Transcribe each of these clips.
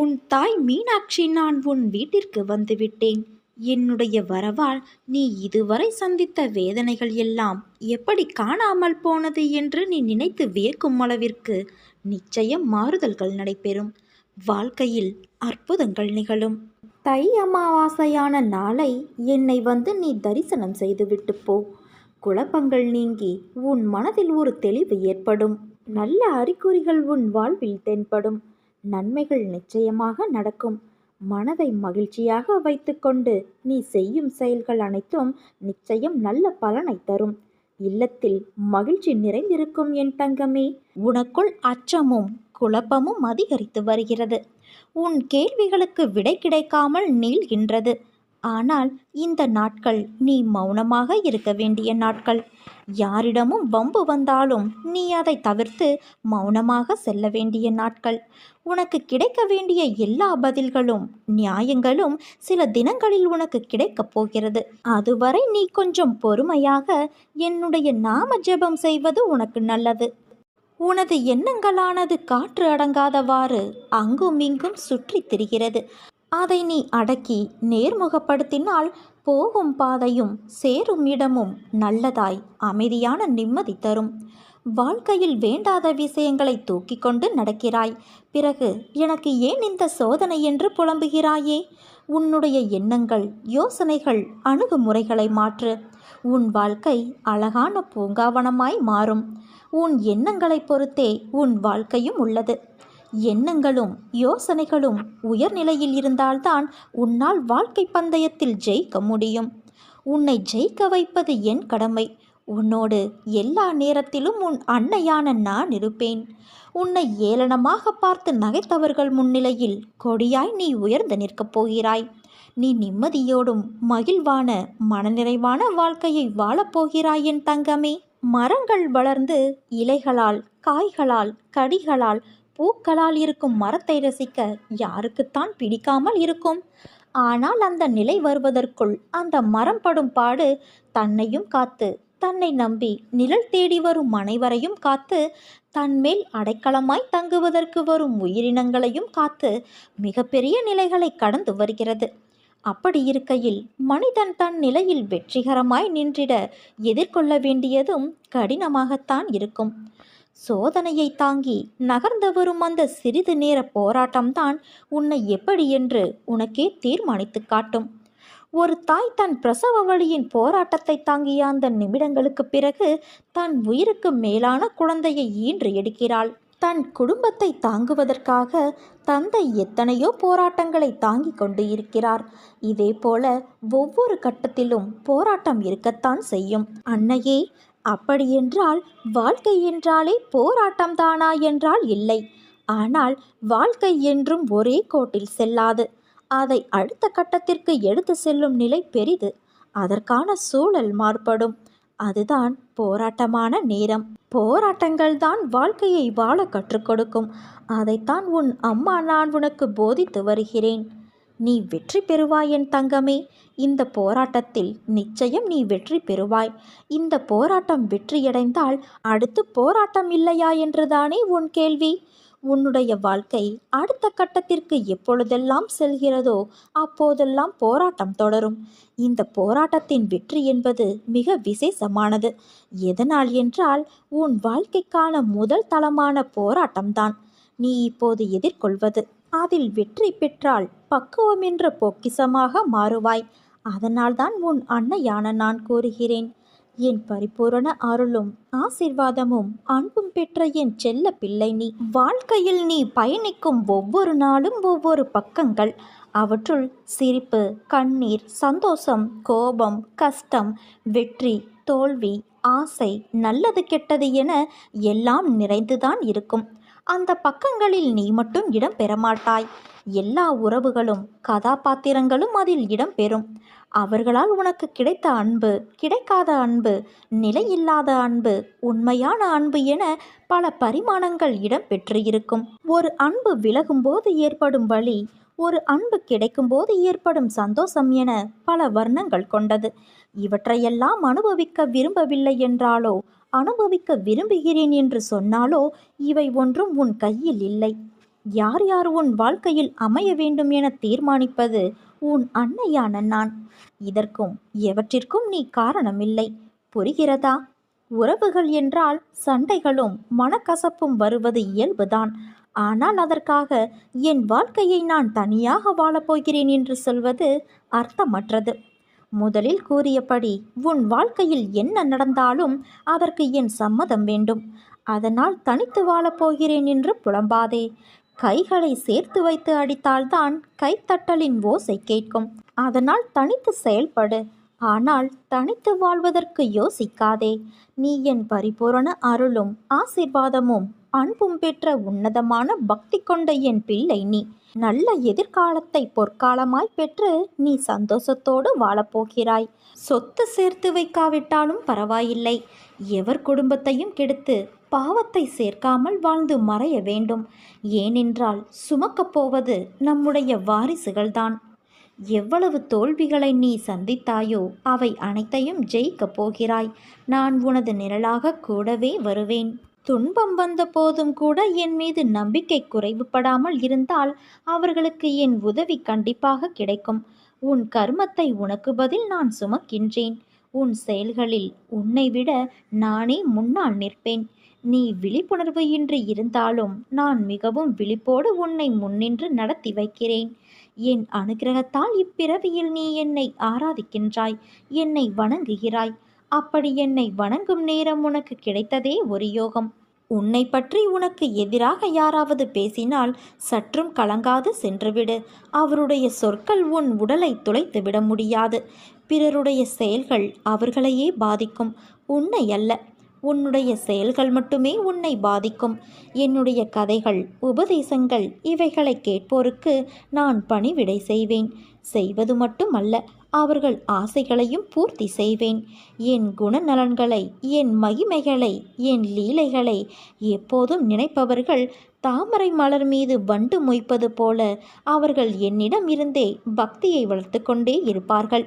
உன் தாய் மீனாட்சி நான் உன் வீட்டிற்கு வந்துவிட்டேன். என்னுடைய வரவால் நீ இதுவரை சந்தித்த வேதனைகள் எல்லாம் எப்படி காணாமல் போனது என்று நீ நினைத்து வியக்கும் அளவிற்கு நிச்சயம் மாறுதல்கள் நடைபெறும். வாழ்க்கையில் அற்புதங்கள் நிகழும். தை அமாவாசையான நாளை என்னை வந்து நீ தரிசனம் செய்துவிட்டு போ. குழப்பங்கள் நீங்கி உன் மனதில் ஒரு தெளிவு ஏற்படும். நல்ல அறிகுறிகள் உன் வாழ்வில் தென்படும். நன்மைகள் நிச்சயமாக நடக்கும். மனதை மகிழ்ச்சியாக வைத்துக்கொண்டு நீ செய்யும் செயல்கள் அனைத்தும் நிச்சயம் நல்ல பலனை தரும். இல்லத்தில் மகிழ்ச்சி நிறைந்திருக்கும் என் தங்கமே உனக்குள் அச்சமும் குழப்பமும் அதிகரித்து வருகிறது. உன் கேள்விகளுக்கு விடை கிடைக்காமல் நீள்கின்றது. ஆனால் இந்த நாட்கள் நீ மௌனமாக இருக்க வேண்டிய நாட்கள். யாரிடமும் வம்பு வந்தாலும் நீ அதை தவிர்த்து மௌனமாக செல்ல வேண்டிய நாட்கள். உனக்கு கிடைக்க வேண்டிய எல்லா பதில்களும் நியாயங்களும் சில தினங்களில் உனக்கு கிடைக்கப் போகிறது. அதுவரை நீ கொஞ்சம் பொறுமையாக என்னுடைய நாம ஜெபம் செய்வது உனக்கு நல்லது. உனது எண்ணங்களானது காற்று அடங்காதவாறு அங்கும் இங்கும் சுற்றித் திரிகிறது. அதை நீ அடக்கி நேர்முகப்படுத்தினால் போகும் பாதையும் சேரும் இடமும் நல்லதாய் அமைதியான நிம்மதி தரும். வாழ்க்கையில் வேண்டாத விஷயங்களை தூக்கி கொண்டு நடக்கிறாய். பிறகு எனக்கு ஏன் இந்த சோதனை என்று புலம்புகிறாயே? உன்னுடைய எண்ணங்கள் யோசனைகள் அணுகுமுறைகளை மாற்று. உன் வாழ்க்கை அழகான பூங்காவனமாய் மாறும். உன் எண்ணங்களை பொறுத்தே உன் வாழ்க்கையும் உள்ளது. எண்ணங்களும் யோசனைகளும் உயர்நிலையில் இருந்தால்தான் உன்னால் வாழ்க்கை பந்தயத்தில் ஜெயிக்க முடியும். உன்னை ஜெயிக்க வைப்பது என் கடமை. உன்னோடு எல்லா நேரத்திலும் உன் அன்னையான நான் இருப்பேன். உன்னை ஏளனமாக பார்த்து நகைத்தவர்கள் முன்னிலையில் கொடியாய் நீ உயர்ந்து நிற்கப் போகிறாய். நீ நிம்மதியோடும் மகிழ்வான மனநிறைவான வாழ்க்கையை வாழப்போகிறாய் என் தங்கமே. மரங்கள் வளர்ந்து இலைகளால் காய்களால் கடிகளால் பூக்களால் இருக்கும் மரத்தை ரசிக்க யாருக்குத்தான் பிடிக்காமல் இருக்கும். ஆனால் அந்த நிலை வருவதற்குள் அந்த மரம் படும் பாடு தன்னையும் காத்து தன்னை நம்பி நிழல் தேடி வரும் அனைவரையும் காத்து தன்மேல் அடைக்கலமாய் தங்குவதற்கு வரும் உயிரினங்களையும் காத்து மிகப்பெரிய நிலைகளை கடந்து வருகிறது. அப்படி இருக்கையில் மனிதன் தன் நிலையில் வெற்றிகரமாய் நின்றிட எதிர்கொள்ள வேண்டியதும் கடினமாகத்தான் இருக்கும். சோதனையை தாங்கி நகர்ந்து வரும் அந்த சிறிது நேர போராட்டம்தான் உன்னை எப்படி என்று உனக்கே தீர்மானித்து காட்டும். ஒரு தாய் தன் பிரசவ வழியின் போராட்டத்தை தாங்கிய அந்த நிமிடங்களுக்கு பிறகு தன் உயிருக்கு மேலான குழந்தையை ஈன்று எடுக்கிறாள். தன் குடும்பத்தை தாங்குவதற்காக தந்தை எத்தனையோ போராட்டங்களை தாங்கிக் கொண்டு இருக்கிறார். இதே போல ஒவ்வொரு கட்டத்திலும் போராட்டம் இருக்கத்தான் செய்யும். அன்னையே அப்படியென்றால் வாழ்க்கை என்றாலே போராட்டம்தானா என்றால் இல்லை. ஆனால் வாழ்க்கை என்றும் ஒரே கோட்டில் செல்லாது. அதை அடுத்த கட்டத்திற்கு எடுத்து செல்லும் நிலை பெரிது. அதற்கான சூழல் மாறுபடும். அதுதான் போராட்டமான நேரம். போராட்டங்கள் தான் வாழ்க்கையை வாழ கற்றுக் கொடுக்கும். அதைத்தான் உன் அம்மா நான் உனக்கு போதித்து வருகிறேன். நீ வெற்றி பெறுவாய் என் தங்கமே. இந்த போராட்டத்தில் நிச்சயம் நீ வெற்றி பெறுவாய். இந்த போராட்டம் வெற்றியடைந்தால் அடுத்து போராட்டம் இல்லையா என்றுதானே உன் கேள்வி. உன்னுடைய வாழ்க்கை அடுத்த கட்டத்திற்கு எப்பொழுதெல்லாம் செல்கிறதோ அப்போதெல்லாம் போராட்டம் தொடரும். இந்த போராட்டத்தின் வெற்றி என்பது மிக விசேஷமானது. எதனால் என்றால் உன் வாழ்க்கைக்கான முதல் தளமான போராட்டம்தான். நீ இப்போது எதிர்கொள்வது. அதில் வெற்றி பெற்றால் பக்குவம் என்ற பொக்கிசமாக மாறுவாய். அதனால்தான் உன் அன்னையான நான் கூறுகிறேன். என் பரிபூரண அருளும் ஆசிர்வாதமும் அன்பும் பெற்ற என் செல்ல பிள்ளை நீ. வாழ்க்கையில் நீ பயணிக்கும் ஒவ்வொரு நாளும் ஒவ்வொரு பக்கங்கள். அவற்றுள் சிரிப்பு கண்ணீர் சந்தோஷம் கோபம் கஷ்டம் வெற்றி தோல்வி ஆசை நல்லது கெட்டது என எல்லாம் நிறைந்துதான் இருக்கும். அந்த பக்கங்களில் நீ மட்டும் இடம் பெறமாட்டாய். எல்லா உறவுகளும் கதாபாத்திரங்களும் அதில் இடம் பெறும். அவர்களால் உனக்கு கிடைத்த அன்பு கிடைக்காத அன்பு நிலையில்லாத அன்பு உண்மையான அன்பு என பல பரிமாணங்கள் இடம் பெற்றிருக்கும். ஒரு அன்பு விலகும்போது ஏற்படும் வழி ஒரு அன்பு கிடைக்கும்போது ஏற்படும் சந்தோஷம் என பல வர்ணங்கள் கொண்டது. இவற்றையெல்லாம் அனுபவிக்க விரும்பவில்லை என்றாலோ அனுபவிக்க விரும்புகிறேன் என்று சொன்னாலோ இவை ஒன்றும் உன் கையில் இல்லை. யார் யார் உன் வாழ்க்கையில் அமைய வேண்டும் என தீர்மானிப்பது உன் அன்னையான நான். இதற்கும் எவற்றிற்கும் நீ காரணமில்லை. புரிகிறதா? உறவுகள் என்றால் சண்டைகளும் மனக்கசப்பும் வருவது இயல்புதான். ஆனால் அதற்காக என் வாழ்க்கையை நான் தனியாக வாழப்போகிறேன் என்று சொல்வது அர்த்தமற்றது. முதலில் கூறியபடி உன் வாழ்க்கையில் என்ன நடந்தாலும் அதற்கு என் சம்மதம் வேண்டும். அதனால் தனித்து வாழப்போகிறேன் என்று புலம்பாதே. கைகளை சேர்த்து வைத்து அடித்தால்தான் கைத்தட்டலின் ஓசை கேட்கும். அதனால் தனித்து செயல்படு. ஆனால் தனித்து வாழ்வதற்கு யோசிக்காதே. நீ என் பரிபூரண அருளும் ஆசிர்வாதமும் அன்பும் பெற்ற உன்னதமான பக்தி கொண்ட என் பிள்ளை நீ. நல்ல எதிர்காலத்தை பொற்காலமாய் பெற்று நீ சந்தோஷத்தோடு வாழப்போகிறாய் சொத்து சேர்த்து வைக்காவிட்டாலும் பரவாயில்லை. எவர் குடும்பத்தையும் கெடுத்து பாவத்தை சேர்க்காமல் வாழ்ந்து மறைய வேண்டும். ஏனென்றால் சுமக்கப் போவது நம்முடைய வாரிசுகள்தான். எவ்வளவு தோல்விகளை நீ சந்தித்தாயோ அவை அனைத்தையும் ஜெயிக்கப் போகிறாய். நான் உனது நிழலாக கூடவே வருவேன். துன்பம் வந்த போதும் கூட என் மீது நம்பிக்கை குறைவுபடாமல் இருந்தால் அவர்களுக்கு என் உதவி கண்டிப்பாக கிடைக்கும். உன் கர்மத்தை உனக்கு பதில் நான் சுமக்கின்றேன். உன் செயல்களில் உன்னை விட நானே முன்னால் நிற்பேன். நீ விழிப்புணர்வு இன்றி இருந்தாலும் நான் மிகவும் விழிப்போடு உன்னை முன்னின்று நடத்தி வைக்கிறேன். என் அனுகிரகத்தால் இப்பிறவியில் நீ என்னை ஆராதிக்கின்றாய். என்னை வணங்குகிறாய். அப்படி என்னை வணங்கும் நேரம் உனக்கு கிடைத்ததே ஒரு யோகம். உன்னை பற்றி உனக்கு எதிராக யாராவது பேசினால் சற்றும் கலங்காது சென்றுவிடு. அவருடைய சொற்கள் உன் உடலை துளைத்து விட முடியாது. பிறருடைய செயல்கள் அவர்களையே பாதிக்கும். உன்னை அல்ல உன்னுடைய செயல்கள் மட்டுமே உன்னை பாதிக்கும். என்னுடைய கதைகள் உபதேசங்கள் இவைகளை கேட்போருக்கு நான் பணிவிடை செய்வேன். செய்வது மட்டுமல்ல அவர்கள் ஆசைகளையும் பூர்த்தி செய்வேன். என் குணநலன்களை என் மகிமைகளை என் லீலைகளை எப்போதும் நினைப்பவர்கள் தாமரை மலர் மீது வண்டு மொய்ப்பது போல அவர்கள் என்னிடம் இருந்தே பக்தியை வளர்த்து கொண்டே இருப்பார்கள்.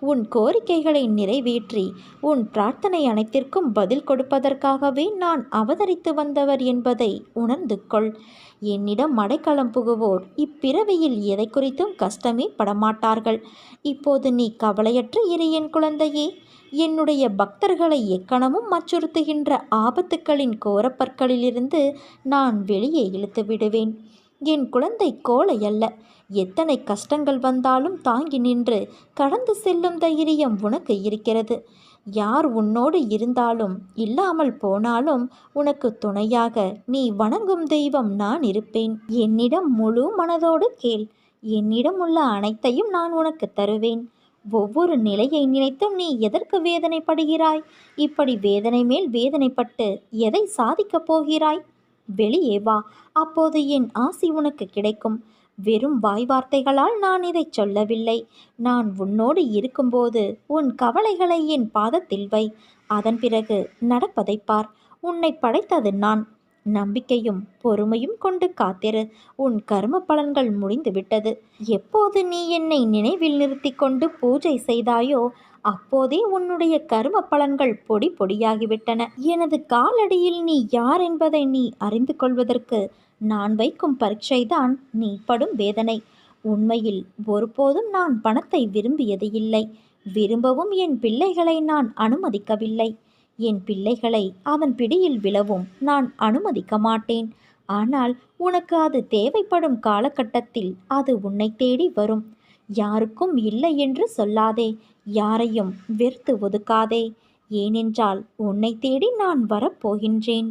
உன் கோரிக்கைகளை நிறைவேற்றி உன் பிரார்த்தனை அனைத்திற்கும் பதில் கொடுப்பதற்காகவே நான் அவதரித்து வந்தவர் என்பதை உணர்ந்து கொள். என்னிடம் மடைக்கலம் புகுவோர் இப்பிறவியில் எதை குறித்தும் கஷ்டமே படமாட்டார்கள். இப்போது நீ கவலையற்ற இரு என் குழந்தையே. என்னுடைய பக்தர்களை எக்கணமும் அச்சுறுத்துகின்ற ஆபத்துக்களின் கோரப்பற்களிலிருந்து நான் வெளியே இழுத்து விடுவேன் என் குழந்தை கோழை அல்ல. எத்தனை கஷ்டங்கள் வந்தாலும் தாங்கி நின்று கடந்து செல்லும் தைரியம் உனக்கு இருக்கிறது. யார் உன்னோடு இருந்தாலும் இல்லாமல் போனாலும் உனக்கு துணையாக நீ வணங்கும் தெய்வம் நான் இருப்பேன். என்னிடம் முழு மனதோடு கேள். என்னிடம் உள்ள அனைத்தையும் நான் உனக்கு தருவேன். ஒவ்வொரு நிலையை நினைத்தும் நீ எதற்கு வேதனைப்படுகிறாய்? இப்படி வேதனை மேல் வேதனைப்பட்டு எதை சாதிக்கப் போகிறாய்? வெளியே வா அப்போது என் ஆசி உனக்கு கிடைக்கும். வெறும் வாய் வார்த்தைகளால் நான் இதை சொல்லவில்லை. நான் உன்னோடு இருக்கும்போது உன் கவலைகளை என் பாதத்தில் வை. அதன் பிறகு நடப்பதை பார். உன்னை படைத்தது நான். நம்பிக்கையும் பொறுமையும் கொண்டு காத்திரு. உன் கர்ம பலன்கள் முடிந்துவிட்டது. எப்போது நீ என்னை நினைவில் நிறுத்தி கொண்டு பூஜை செய்தாயோ அப்போதே உன்னுடைய கரும பலன்கள் பொடி பொடியாகிவிட்டன. எனது காலடியில் நீ யார் என்பதை நீ அறிந்து கொள்வதற்கு நான் வைக்கும் பரீட்சைதான் நீ படும் வேதனை. உண்மையில் ஒருபோதும் நான் பணத்தை விரும்பியது இல்லை. விரும்பவும் என் பிள்ளைகளை நான் அனுமதிக்கவில்லை. என் பிள்ளைகளை அதன் பிடியில் விழவும் நான் அனுமதிக்க மாட்டேன். ஆனால் உனக்கு அது தேவைப்படும் காலகட்டத்தில் அது உன்னை தேடி வரும். யாருக்கும் இல்லை என்று சொல்லாதே. யாரையும் வெறுத்து ஒதுக்காதே. ஏனென்றால் உன்னை தேடி நான் வரப்போகின்றேன்.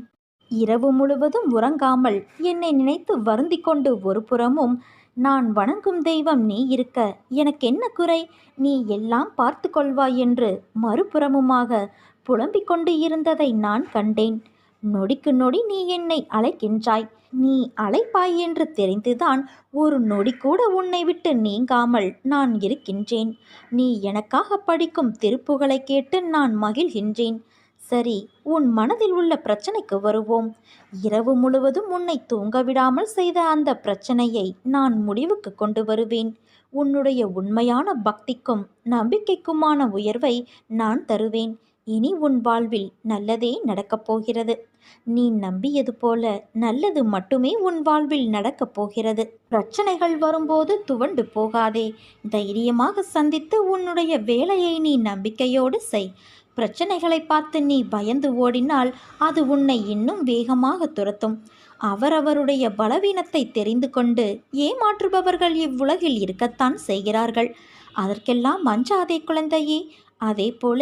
இரவு முழுவதும் உறங்காமல் என்னை நினைத்து வருந்தி கொண்டு ஒரு புறமும் நான் வணங்கும் தெய்வம் நீ இருக்க எனக்கென்ன குறை? நீ எல்லாம் பார்த்து கொள்வாய் என்று மறுபுறமுமாக புலம்பிக் கொண்டு இருந்ததை நான் கண்டேன். நொடிக்கு நொடி நீ என்னை அழைக்கின்றாய். நீ அழைப்பாய் என்று தெரிந்துதான் ஒரு நொடி கூட உன்னை விட்டு நீங்காமல் நான் இருக்கின்றேன். நீ எனக்காக படிக்கும் திருப்புகளை கேட்டு நான் மகிழ்கின்றேன். சரி உன் மனதில் உள்ள பிரச்சனைக்கு வருவோம். இரவு முழுவதும் உன்னை தூங்க விடாமல் செய்த அந்த பிரச்சனையை நான் முடிவுக்கு கொண்டு வருவேன். உன்னுடைய உண்மையான பக்திக்கும் நம்பிக்கைக்குமான உயர்வை நான் தருவேன். இனி உன் வாழ்வில் நல்லதே நடக்கப் போகிறது. நீ நம்பியது போல நல்லது மட்டுமே உன் வாழ்வில் நடக்கப் போகிறது. பிரச்சனைகள் வரும்போது துவண்டு போகாதே. தைரியமாக சந்தித்து உன்னுடைய வேலையை நீ நம்பிக்கையோடு செய். பிரச்சனைகளை பார்த்து நீ பயந்து ஓடினால் அது உன்னை இன்னும் வேகமாக துரத்தும். அவரவருடைய பலவீனத்தை தெரிந்து கொண்டு ஏமாற்றுபவர்கள் இவ்வுலகில் இருக்கத்தான் செய்கிறார்கள். அதற்கெல்லாம் அஞ்சாதே குழந்தையே. அதே போல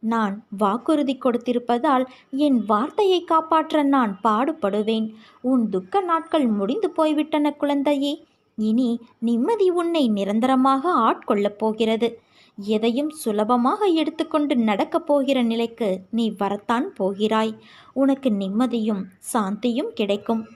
நான் வாக்குறுதி கொடுத்திருப்பதால் என் வார்த்தையை காப்பாற்ற நான் பாடுபடுவேன். உன் துக்க நாட்கள் முடிந்து போய்விட்டன குழந்தையே. இனி நிம்மதி உன்னை நிரந்தரமாக ஆட்கொள்ளப் போகிறது. எதையும் சுலபமாக எடுத்துக்கொண்டு நடக்கப் போகிற நிலைக்கு நீ வரத்தான் போகிறாய். உனக்கு நிம்மதியும் சாந்தியும் கிடைக்கும்.